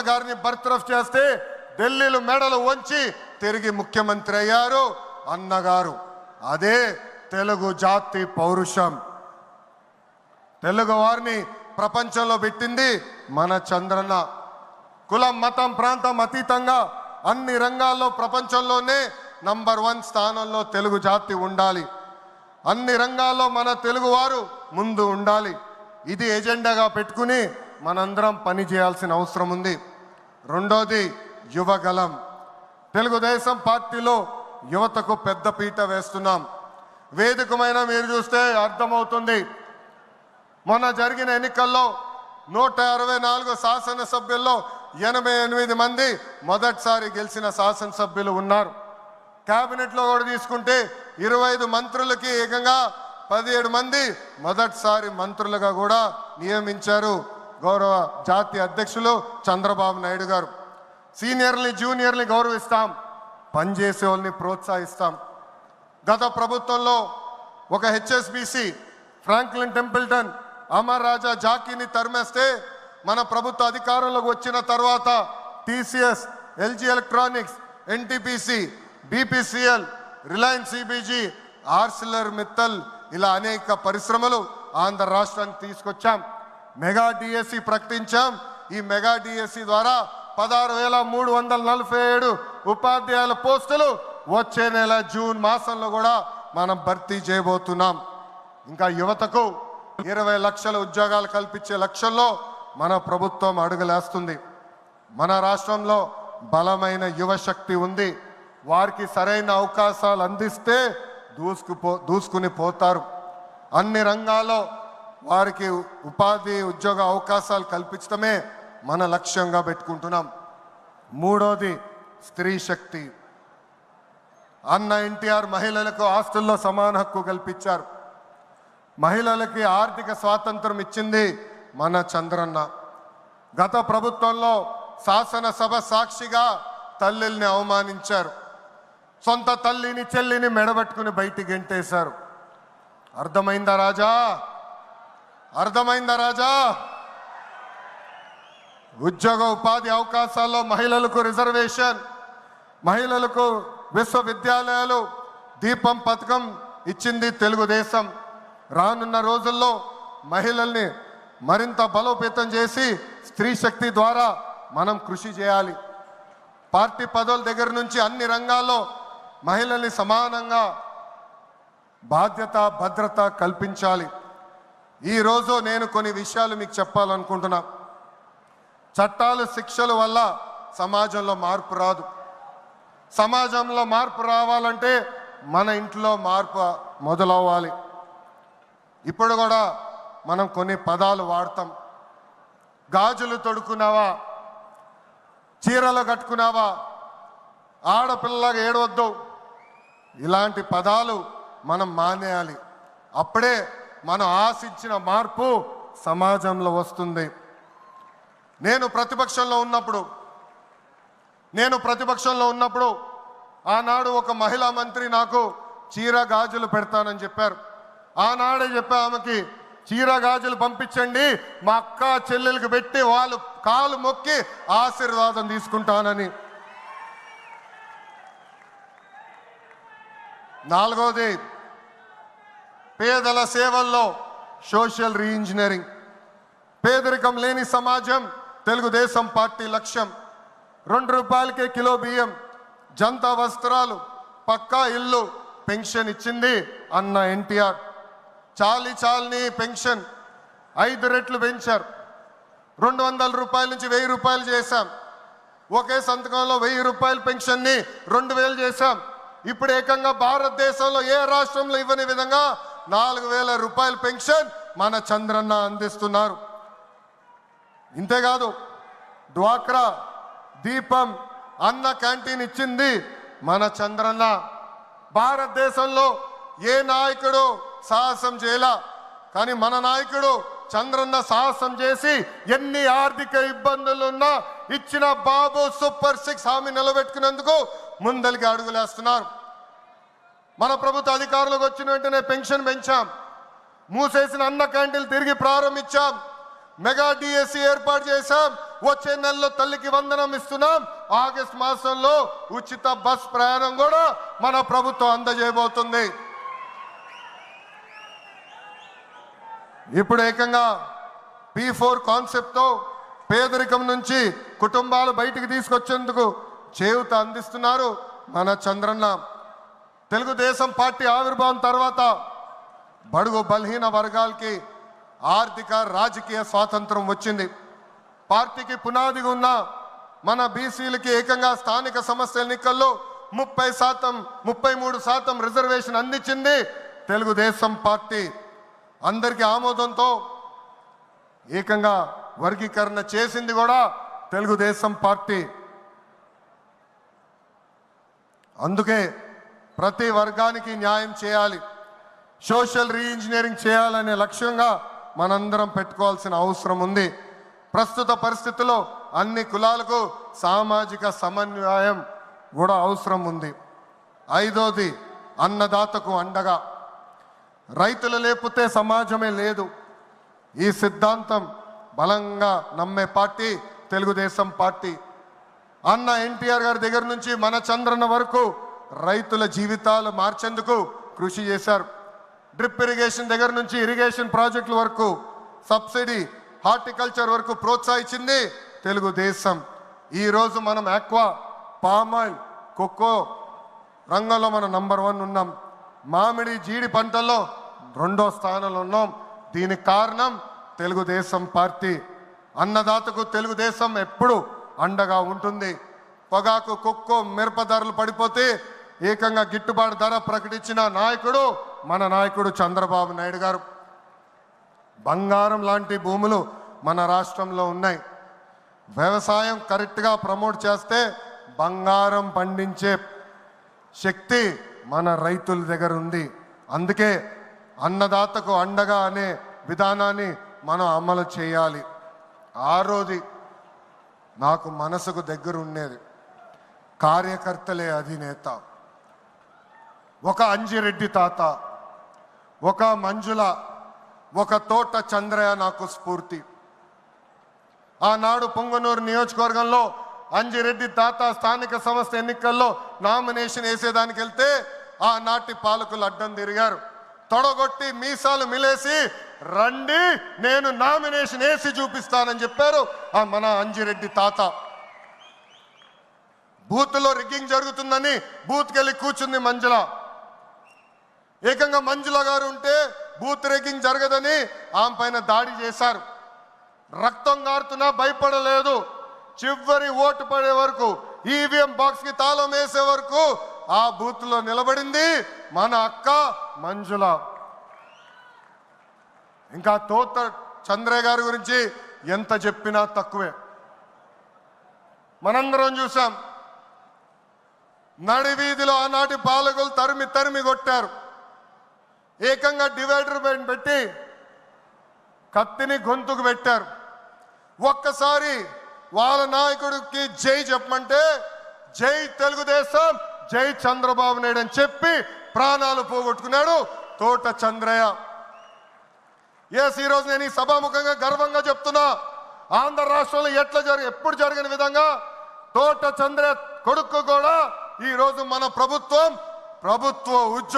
గారిని బర్తరఫ్ చేస్తే ఢిల్లీలో మెడలు వంచి తిరిగి ముఖ్యమంత్రి అయ్యారు అన్నగారు. అదే తెలుగు జాతి పౌరుషం. తెలుగు వారిని ప్రపంచంలో పెట్టింది మన చంద్రన్న. కులం మతం ప్రాంతం అతీతంగా అన్ని రంగాల్లో ప్రపంచంలోనే నంబర్ వన్ స్థానంలో తెలుగు జాతి ఉండాలి. అన్ని రంగాల్లో మన తెలుగువారు ముందు ఉండాలి. ఇది ఎజెండాగా పెట్టుకుని మనందరం పని చేయాల్సిన అవసరం ఉంది. రెండోది యువగలం తెలుగుదేశం పార్టీలో యువతకు పెద్ద పీట వేస్తున్నాం. వేదికమైన మీరు చూస్తే అర్థమవుతుంది. మొన్న జరిగిన ఎన్నికల్లో నూట అరవై నాలుగు శాసనసభ్యుల్లో ఎనభై ఎనిమిది మంది మొదటిసారి గెలిచిన శాసనసభ్యులు ఉన్నారు. క్యాబినెట్లో కూడా తీసుకుంటే ఇరవై ఐదు మంత్రులకి ఏకంగా పదిహేడు మంది మొదటిసారి మంత్రులుగా కూడా నియమించారు. గౌరవ జాతీయ అధ్యక్షులు చంద్రబాబు నాయుడు గారు. సీనియర్ని జూనియర్ని గౌరవిస్తాం. పనిచేసే వాళ్ళని ప్రోత్సహిస్తాం. గత ప్రభుత్వంలో ఒక HSBC Franklin Templeton Amar Raja జాకీని తరిమేస్తే మన ప్రభుత్వ అధికారంలోకి వచ్చిన తర్వాత TCS LG electronics NTPC BPCL Reliance CBG Arcelor Mittal ఇలా అనేక పరిశ్రమలు ఆంధ్ర రాష్ట్రానికి తీసుకొచ్చాం. మెగా డిఎస్సి ప్రకటించాం. ఈ మెగా డిఎస్సి ద్వారా పదహారు వేల మూడు వందల నలభై ఏడు ఉపాధ్యాయుల పోస్టులు వచ్చే నెల జూన్ మాసంలో కూడా మనం భర్తీ చేయబోతున్నాం. ఇంకా యువతకు ఇరవై లక్షల ఉద్యోగాలు కల్పించే లక్ష్యంలో మన ప్రభుత్వం అడుగులేస్తుంది. మన రాష్ట్రంలో బలమైన యువశక్తి ఉంది. వారికి సరైన అవకాశాలు అందిస్తే దూసుకుపో దూసుకుని పోతారు. అన్ని రంగాల్లో వారికి ఉపాధి ఉద్యోగ అవకాశాలు కల్పించడమే మన లక్ష్యంగా పెట్టుకుంటున్నాం. మూడోది స్త్రీ శక్తి. అన్న ఎన్టీఆర్ మహిళలకు ఆస్తుల్లో సమాన హక్కు కల్పించారు. మహిళలకి ఆర్థిక స్వాతంత్రం ఇచ్చింది మన చంద్రన్న. గత ప్రభుత్వంలో శాసనసభ సాక్షిగా తల్లిల్ని అవమానించారు. సొంత తల్లిని చెల్లిని మెడబెట్టుకుని బయటికి గెంటేశారు. అర్థమైందా రాజా? అర్థమైందా రాజా? ఉద్యోగ ఉపాధి అవకాశాల్లో మహిళలకు రిజర్వేషన్ మహిళలకు విశ్వవిద్యాలయాలు దీపం పథకం ఇచ్చింది తెలుగుదేశం. రానున్న రోజుల్లో మహిళల్ని మరింత బలోపేతం చేసి స్త్రీ శక్తి ద్వారా మనం కృషి చేయాలి. పార్టీ పదవుల దగ్గర నుంచి అన్ని రంగాల్లో మహిళల్ని సమానంగా బాధ్యత భద్రత కల్పించాలి. ఈరోజు నేను కొన్ని విషయాలు మీకు చెప్పాలనుకుంటున్నా. చట్టాలు శిక్షల వల్ల సమాజంలో మార్పు రాదు. సమాజంలో మార్పు రావాలంటే మన ఇంట్లో మార్పు మొదలవ్వాలి. ఇప్పుడు కూడా మనం కొన్ని పదాలు వాడతాం. గాజులు తొడుకున్నావా చీరలు కట్టుకున్నావా? ఆడపిల్లగా ఏడవద్దు. ఇలాంటి పదాలు మనం మానేయాలి. అప్పుడే మనం ఆశించిన మార్పు సమాజంలో వస్తుంది. నేను ప్రతిపక్షంలో ఉన్నప్పుడు నేను ప్రతిపక్షంలో ఉన్నప్పుడు ఆనాడు ఒక మహిళా మంత్రి నాకు చీర గాజులు పెడతానని చెప్పారు. ఆనాడే చెప్పా ఆమెకి చీర గాజులు పంపించండి మా అక్క చెల్లెలకు పెట్టి వాళ్ళు కాలు మొక్కి ఆశీర్వాదం తీసుకుంటానని. నాలుగోది పేదల సేవల్లో సోషల్ రీఇంజనీరింగ్ పేదరికం లేని సమాజం తెలుగుదేశం పార్టీ లక్ష్యం. రెండు రూపాయలకే కిలో బియ్యం జంతా వస్త్రాలు పక్కా ఇల్లు పెన్షన్ ఇచ్చింది అన్న ఎన్టీఆర్. చాలి చాలని పెన్షన్ ఐదు రెట్లు పెంచారు. రెండు వందల రూపాయల నుంచి వెయ్యి రూపాయలు చేశాం. ఒకే సంతకంలో వెయ్యి రూపాయల పెన్షన్ని రెండు వేలు చేశాం. ఇప్పుడు ఏకంగా భారతదేశంలో ఏ రాష్ట్రంలో ఇవ్వని విధంగా నాలుగు వేల రూపాయల పెన్షన్ మన చంద్రన్న అందిస్తున్నారు. ఇంతేకాదు డ్వాక్రా దీపం అన్న క్యాంటీన్ ఇచ్చింది మన చంద్రన్న. భారతదేశంలో ఏ నాయకుడు సాహసం చేయలా? కానీ మన నాయకుడు చంద్రన్న సాహసం చేసి ఎన్ని ఆర్థిక ఇబ్బందులున్నా ఇచ్చిన బాబు సూపర్ సిక్స్ హామీ నిలబెట్టుకునేందుకు ముందలికి అడుగులేస్తున్నారు. మన ప్రభుత్వ అధికారులకు వచ్చిన వెంటనే పెన్షన్ పెంచాం. మూసేసిన అన్న క్యాంటీన్లు తిరిగి ప్రారంభించాం. మెగా డిఎస్సి ఏర్పాటు చేశాం. వచ్చే నెలలో తల్లికి వందనం ఇస్తున్నాం. ఆగస్ట్ మాసంలో ఉచిత బస్ ప్రయాణం కూడా మన ప్రభుత్వం అందజేయబోతుంది. ఇప్పుడు ఏకంగా పి ఫోర్ కాన్సెప్ట్తో పేదరికం నుంచి కుటుంబాలు బయటికి తీసుకొచ్చేందుకు చేయూత అందిస్తున్నారు మన చంద్రన్న. తెలుగుదేశం పార్టీ ఆవిర్భావం తర్వాత బడుగు బలహీన వర్గాలకి ఆర్థిక రాజకీయ స్వాతంత్రం వచ్చింది. పార్టీకి పునాదిగా ఉన్న మన బీసీలకి ఏకంగా స్థానిక సంస్థ ఎన్నికల్లో ముప్పై శాతం ముప్పై మూడు శాతం రిజర్వేషన్ అందించింది తెలుగుదేశం పార్టీ. అందరికీ ఆమోదంతో ఏకంగా వర్గీకరణ చేసింది కూడా తెలుగుదేశం పార్టీ. అందుకే ప్రతి వర్గానికి న్యాయం చేయాలి. సోషల్ రీఇంజనీరింగ్ చేయాలనే లక్ష్యంగా మనందరం పెట్టుకోవాల్సిన అవసరం ఉంది. ప్రస్తుత పరిస్థితుల్లో అన్ని కులాలకు సామాజిక సమన్వయం కూడా అవసరం ఉంది. ఐదోది అన్నదాతకు అండగా. రైతులు లేకపోతే సమాజమే లేదు. ఈ సిద్ధాంతం బలంగా నమ్మే పార్టీ తెలుగుదేశం పార్టీ. అన్న ఎన్టీఆర్ గారి దగ్గర నుంచి మన చంద్రన్న వరకు రైతుల జీవితాలు మార్చేందుకు కృషి చేశారు. డ్రిప్ ఇరిగేషన్ దగ్గర నుంచి ఇరిగేషన్ ప్రాజెక్టుల వరకు సబ్సిడీ హార్టికల్చర్ వరకు ప్రోత్సహించింది తెలుగుదేశం. ఈరోజు మనం ఆక్వా పామాయిల్ కొక్కో రంగంలో మనం నంబర్ వన్ ఉన్నాం. మామిడి జీడి పంటల్లో రెండో స్థానంలో ఉన్నాం. దీనికి కారణం తెలుగుదేశం పార్టీ. అన్నదాతకు తెలుగుదేశం ఎప్పుడు అండగా ఉంటుంది. పొగాకు కుక్కో మిరప ధరలు పడిపోతే ఏకంగా గిట్టుబాటు ధర ప్రకటించిన నాయకుడు మన నాయకుడు చంద్రబాబు నాయుడు గారు. బంగారం లాంటి భూములు మన రాష్ట్రంలో ఉన్నాయి. వ్యవసాయం కరెక్ట్గా ప్రమోట్ చేస్తే బంగారం పండించే శక్తి మన రైతుల దగ్గర ఉంది. అందుకే అన్నదాతకు అండగా అనే విధానాన్ని మనం అమలు చేయాలి. ఆ రోజు నాకు మనసుకు దగ్గర ఉండేది కార్యకర్తలే అధినేత. ఒక అంజిరెడ్డి తాత ఒక మంజుల ఒక తోట చంద్రయ్య నాకు స్ఫూర్తి. ఆనాడు పొంగనూరు నియోజకవర్గంలో అంజిరెడ్డి తాత స్థానిక సంస్థ ఎన్నికల్లో నామినేషన్ వేసేదానికి వెళ్తే ఆనాటి పాలకులు అడ్డం తిరిగారు. తొడగొట్టి మీసాలు మిలేసి రండి నేను నామినేషన్ వేసి చూపిస్తానని చెప్పారు ఆ మన అంజిరెడ్డి తాత. బూత్లో రిగ్గింగ్ జరుగుతుందని బూత్కెళ్ళి కూర్చుంది మంజుల. ఏకంగా మంజుల గారు ఉంటే బూత్ రేకింగ్ జరగదని ఆమె పైన దాడి చేశారు. రక్తం గారుతున్నా భయపడలేదు. చివరి ఓటు పడే వరకు ఈవీఎం బాక్స్కి తాళం వేసే వరకు ఆ బూత్లో నిలబడింది మన అక్క మంజుల. ఇంకా తోత చంద్రయ్య గారి గురించి ఎంత చెప్పినా తక్కువే. మనందరం చూసాం నడివీధిలో ఆనాటి పాలకులు తరిమి తరిమి కొట్టారు. ఏకంగా డివైడర్ పైన పెట్టి కత్తిని గొంతుకు పెట్టారు. ఒక్కసారి వాళ్ళ నాయకుడికి జై చెప్పమంటే జై తెలుగుదేశం జై చంద్రబాబు నాయుడు అని చెప్పి ప్రాణాలు పోగొట్టుకున్నాడు తోట చంద్రయ్య. ఎస్ ఈరోజు నేను ఈ సభాముఖంగా గర్వంగా చెప్తున్నా ఆంధ్ర రాష్ట్రంలో ఎట్లా జరిగి ఎప్పుడు జరిగిన విధంగా తోట చంద్రయ్య కొడుకు కూడా ఈ రోజు మన ప్రభుత్వం ప్రభుత్వ ఉద్యోగం